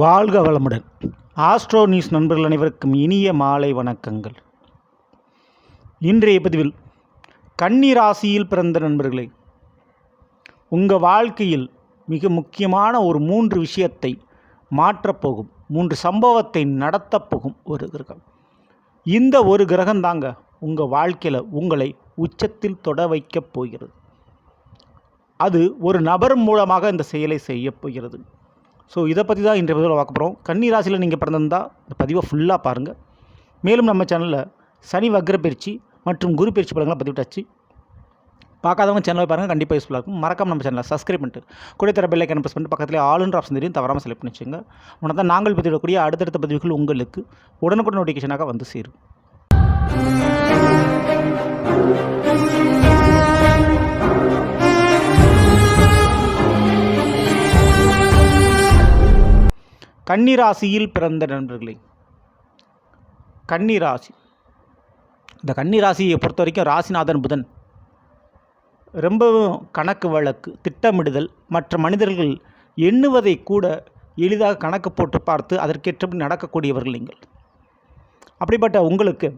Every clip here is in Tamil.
வாழ்க வளமுடன். ஆஸ்ட்ரோ நியூஸ் நண்பர்கள் அனைவருக்கும் இனிய மாலை வணக்கங்கள். இன்றைய பதிவில் கன்னி ராசியில் பிறந்த நண்பர்களே உங்கள் வாழ்க்கையில் மிக முக்கியமான ஒரு மூன்று விஷயத்தை மாற்றப்போகும் மூன்று சம்பவத்தை நடத்தப் போகும் ஒரு கிரகம். இந்த ஒரு கிரகம் தாங்க உங்கள் வாழ்க்கையில் உங்களை உச்சத்தில் தொட வைக்கப் போகிறது. அது ஒரு நபர் மூலமாக இந்த செயலை செய்யப் போகிறது. ஸோ இதை பற்றி தான் இன்றைய பதிவில் பார்க்க போகிறோம் கன்னி ராசியில் நீங்கள் பிறந்திருந்தால் இந்த பதிவை ஃபுல்லாக பாருங்கள் மேலும் நம்ம சேனலில் சனி வக்ர பயிற்சி மற்றும் குரு பயிற்சி படங்களை பதிவிட்டாச்சு. பார்க்காதவங்க சேனலை பாருங்கள் கண்டிப்பாக யூஸ்ஃபுல்லாக இருக்கும். மறக்காம நம்ம சேனலை சப்ஸ்கிரைப் பண்ணிட்டு கூட தர பெல்லை கேன் ப்ரெஸ் பண்ணிட்டு பக்கத்தில் ஆளுன்ற ஆப்ஷன் தெரியும் தவறாமல் செலக்ட் பண்ணி வச்சுங்க உடனே தான் நாங்கள் பதிவிடக்கூடிய அடுத்தடுத்த பதிவுகள் உங்களுக்கு உடனுக்குடன் நோட்டிஃபிகேஷனாக வந்து சேரும். கன்னிராசியில் பிறந்த நண்பர்களே கன்னிராசி. இந்த கன்னிராசியை பொறுத்த வரைக்கும் ராசிநாதன் புதன். ரொம்பவும் கணக்கு வழக்கு திட்டமிடுதல் மற்ற மனிதர்கள் எண்ணுவதை கூட எளிதாக கணக்கு போட்டு பார்த்து அதற்கேற்றபடி நடக்கக்கூடியவர்கள் நீங்கள். அப்படிப்பட்ட உங்களுக்கு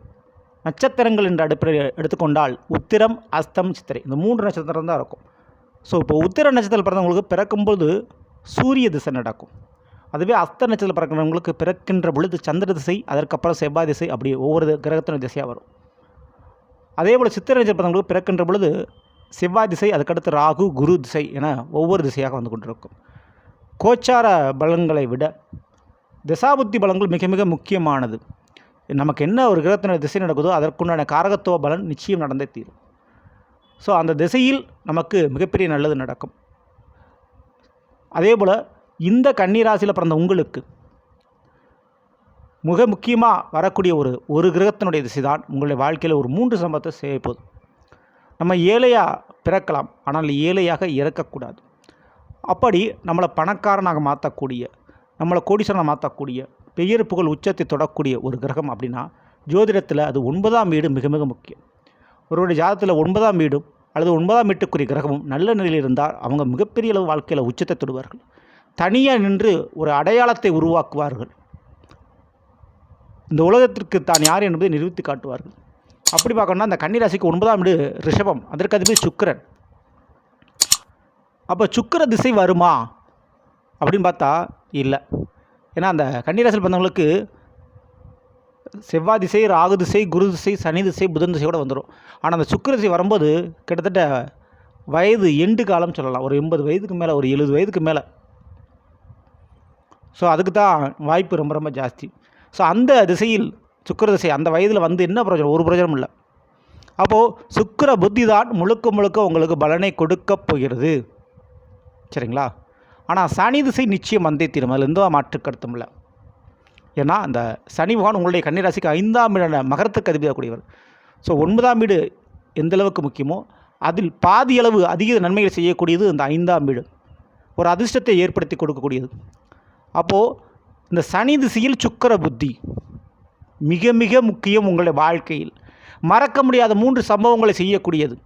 நட்சத்திரங்கள் என்ற அடிப்படையில் எடுத்துக்கொண்டால் உத்திரம் அஸ்தம் சித்திரை. இந்த மூன்று நட்சத்திரம் தான் இருக்கும். ஸோ இப்போ உத்திர நட்சத்திரம் பிறந்தவங்களுக்கு பிறக்கும்போது சூரிய திசை நடக்கும். அதுவே அஸ்த நட்சத்திரத்தில் பிறக்கிறவங்களுக்கு பிறக்கின்ற பொழுது சந்திர திசை அதற்கப்புறம் செவ்வாய் திசை அப்படி ஒவ்வொரு கிரகத்தின திசையாக வரும். அதே போல் சித்திர நட்சத்திரம் பிறந்தவங்களுக்கு பிறக்கின்ற பொழுது செவ்வாய் திசை அதுக்கடுத்து ராகு குரு திசை என ஒவ்வொரு திசையாக வந்து கொண்டிருக்கும். கோச்சார பலன்களை விட திசாபுத்தி பலன்கள் மிக மிக முக்கியமானது. நமக்கு என்ன ஒரு கிரகத்தினுடைய திசை நடக்குதோ அதற்குண்டான காரகத்துவ பலன் நிச்சயம் நடந்தே தீரும். ஸோ அந்த திசையில் நமக்கு மிகப்பெரிய நல்லது நடக்கும். அதே போல் இந்த கன்னிராசியில் பிறந்த உங்களுக்கு மிக முக்கியமாக வரக்கூடிய ஒரு ஒரு கிரகத்தினுடைய திசை தான் உங்களுடைய வாழ்க்கையில் ஒரு மூன்று சம்பவத்தை செய்ய நம்ம ஏழையாக பிறக்கலாம் ஆனால் ஏழையாக இறக்கக்கூடாது. அப்படி நம்மளை பணக்காரனாக மாற்றக்கூடிய நம்மளை கோடீஸ்வரனை மாற்றக்கூடிய பெயர் புகழ் உச்சத்தை தொடக்கூடிய ஒரு கிரகம் அப்படின்னா ஜோதிடத்தில் அது ஒன்பதாம் வீடு மிக மிக முக்கியம். ஒருவருடைய ஜாதத்தில் ஒன்பதாம் வீடும் அல்லது ஒன்பதாம் வீட்டுக்குரிய கிரகமும் நல்ல நிலையில் இருந்தால் அவங்க மிகப்பெரிய அளவு வாழ்க்கையில் உச்சத்தை தொடுவார்கள். தனியாக நின்று ஒரு அடையாளத்தை உருவாக்குவார்கள். இந்த உலகத்திற்கு தான் யார் என்பதை நிரூபித்து காட்டுவார்கள். அப்படி பார்க்கணும்னா அந்த கன்னிராசிக்கு ஒன்பதாம் வீடு ரிஷபம். அதற்கு அதிபதி சுக்கிரன். அப்போ சுக்கிர திசை வருமா அப்படின்னு பார்த்தா இல்லை. ஏன்னா அந்த கன்னிராசியில் பிறந்தவங்களுக்கு செவ்வாய் திசை ராகு திசை குரு திசை சனி திசை புதன் திசையோடு வந்துடும் ஆனால் அந்த சுக்கர திசை வரும்போது கிட்டத்தட்ட வயது எண்டு காலம் சொல்லலாம். ஒரு எண்பது வயதுக்கு மேலே ஒரு எழுபது வயதுக்கு மேலே. ஸோ அதுக்கு தான் வாய்ப்பு ரொம்ப ரொம்ப ஜாஸ்தி. ஸோ அந்த திசையில் சுக்கிர திசை அந்த வயதில் வந்து என்ன பிரயோஜனம்? ஒரு பிரயோஜனம் இல்லை. அப்போது சுக்கர புத்தி தான் முழுக்க முழுக்க உங்களுக்கு பலனை கொடுக்கப் போகிறது. சரிங்களா? ஆனால் சனி திசை நிச்சயம் வந்தே தீரும். அதில் எந்த மாற்று கருத்தும் இல்லை. ஏன்னா அந்த சனி பகவான் உங்களுடைய கன்னிராசிக்கு ஐந்தாம் வீடான மகரத்துக்கு அதிபதியாகக்கூடியவர். ஸோ ஒன்பதாம் வீடு எந்த அளவுக்கு முக்கியமோ அதில் பாதி அளவு அதிக நன்மைகள் செய்யக்கூடியது இந்த ஐந்தாம் வீடு. ஒரு அதிர்ஷ்டத்தை ஏற்படுத்தி கொடுக்கக்கூடியது. அப்போது இந்த சனி திசையில் சுக்கர புத்தி மிக மிக முக்கியம் உங்களுடைய வாழ்க்கையில். மறக்க முடியாத மூன்று சம்பவங்களை செய்யக்கூடியது.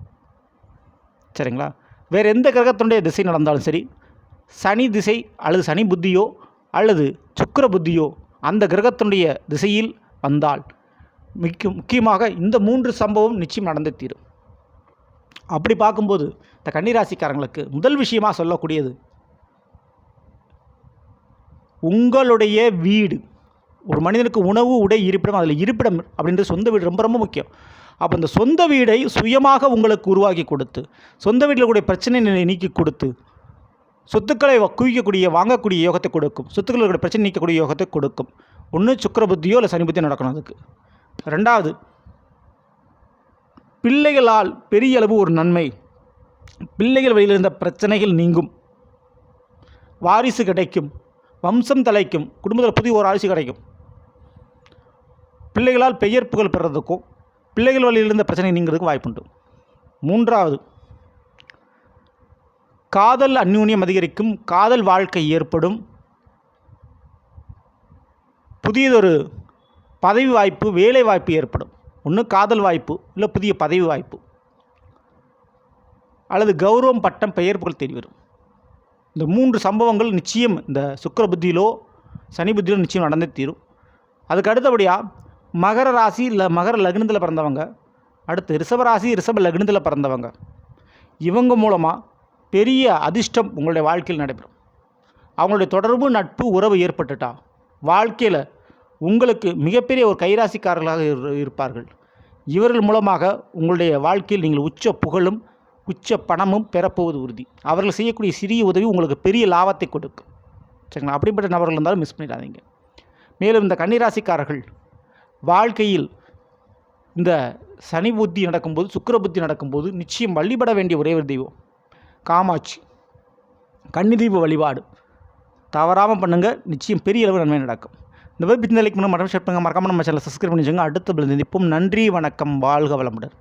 சரிங்களா? வேறு எந்த கிரகத்தினுடைய திசை நடந்தாலும் சரி சனி திசை அல்லது சனி புத்தியோ அல்லது சுக்கிர புத்தியோ அந்த கிரகத்தினுடைய திசையில் வந்தால் மிக்க முக்கியமாக இந்த மூன்று சம்பவம் நிச்சயம் நடந்தே தீரும். அப்படி பார்க்கும்போது இந்த கன்னிராசிக்காரங்களுக்கு முதல் விஷயமாக சொல்லக்கூடியது உங்களுடைய வீடு ஒரு மனிதனுக்கு உணவு உடை இருப்பிடம் அதில் இருப்பிடம் அப்படின்றது சொந்த வீடு ரொம்ப ரொம்ப முக்கியம். அப்போ இந்த சொந்த வீடை சுயமாக உங்களுக்கு உருவாக்கி கொடுத்து சொந்த வீட்டில் கூடிய பிரச்சனை நீக்கி கொடுத்து சொத்துக்களை வ- குவிக்கக்கூடிய வாங்கக்கூடிய யோகத்தை கொடுக்கும் சொத்துக்களுடைய பிரச்சனை நீக்கக்கூடிய யோகத்தை கொடுக்கும். ஒன்று சுக்கர புத்தியோ இல்லை சனி புத்தியோ நடக்கணும் அதுக்கு. ரெண்டாவது பிள்ளைகளால் பெரிய அளவு ஒரு நன்மை. பிள்ளைகள் வழியில் இருந்த பிரச்சனைகள் நீங்கும். வாரிசு கிடைக்கும். வம்சம் தலைக்கும் குடும்பத்தில் புதிய ஒரு வாரிசு கிடைக்கும். பிள்ளைகளால் பெயர் புகழ் பெறதுக்கும் பிள்ளைகள் வழியில் இருந்த பிரச்சனை நீங்கிறதுக்கும் வாய்ப்புண்டு. மூன்றாவது காதல் அந்யூன்யம் அதிகரிக்கும் காதல் வாழ்க்கை ஏற்படும். புதியதொரு பதவி வாய்ப்பு வேலை வாய்ப்பு ஏற்படும். ஒன்று காதல் வாய்ப்பு இல்லை புதிய பதவி வாய்ப்பு. அல்லது கௌரவம் பட்டம் பெயர் புகழ் தேடி வரும் இந்த மூன்று சம்பவங்கள் நிச்சயம் இந்த சுக்கர புத்தியிலோ சனி புத்தியிலோ நிச்சயம் நடந்தே தீரும். அதுக்கு அடுத்தபடியாக மகர ராசி இல்லை மகர லக்னத்தில் பிறந்தவங்க அடுத்து ரிஷப ராசி ரிஷப லக்னத்தில் பிறந்தவங்க இவங்க மூலமாக பெரிய அதிர்ஷ்டம் உங்களுடைய வாழ்க்கையில் நடைபெறும். அவங்களுடைய தொடர்பு நட்பு உறவு ஏற்பட்டுட்டா வாழ்க்கையில் உங்களுக்கு மிகப்பெரிய ஒரு கைராசிக்காரர்களாக இரு- இருப்பார்கள். இவர்கள் மூலமாக உங்களுடைய வாழ்க்கையில் நீங்கள் உச்ச புகழும் உச்ச பணமும் பெறப்போவது உறுதி. அவர்கள் செய்யக்கூடிய சிறிய உதவி உங்களுக்கு பெரிய லாபத்தை கொடுக்கும். சரிங்களா? அப்படிப்பட்ட நபர்கள் இருந்தாலும் மிஸ் பண்ணிடாதீங்க. மேலும் இந்த கன்னிராசிக்காரர்கள் வாழ்க்கையில் இந்த சனி புத்தி நடக்கும்போது சுக்கிர புத்தி நடக்கும்போது நிச்சயம் வழிபட வேண்டிய ஒரே ஒரு தெய்வம். காமாட்சி. கன்னி தீப வழிபாடு. தவறாமல் பண்ணுங்கள் நிச்சயம் பெரிய அளவு நன்மை நடக்கும். இந்த மாதிரி பின்னலைக்கு முன்னாடி மட்டும் ஷேர் பண்ணுங்கள் மறக்காமல் நம்ம சேனலை சப்ஸ்கிரைப் பண்ணி வச்சுங்க அடுத்த நிற்போம் நன்றி வணக்கம் வாழ்க வளமுடன்.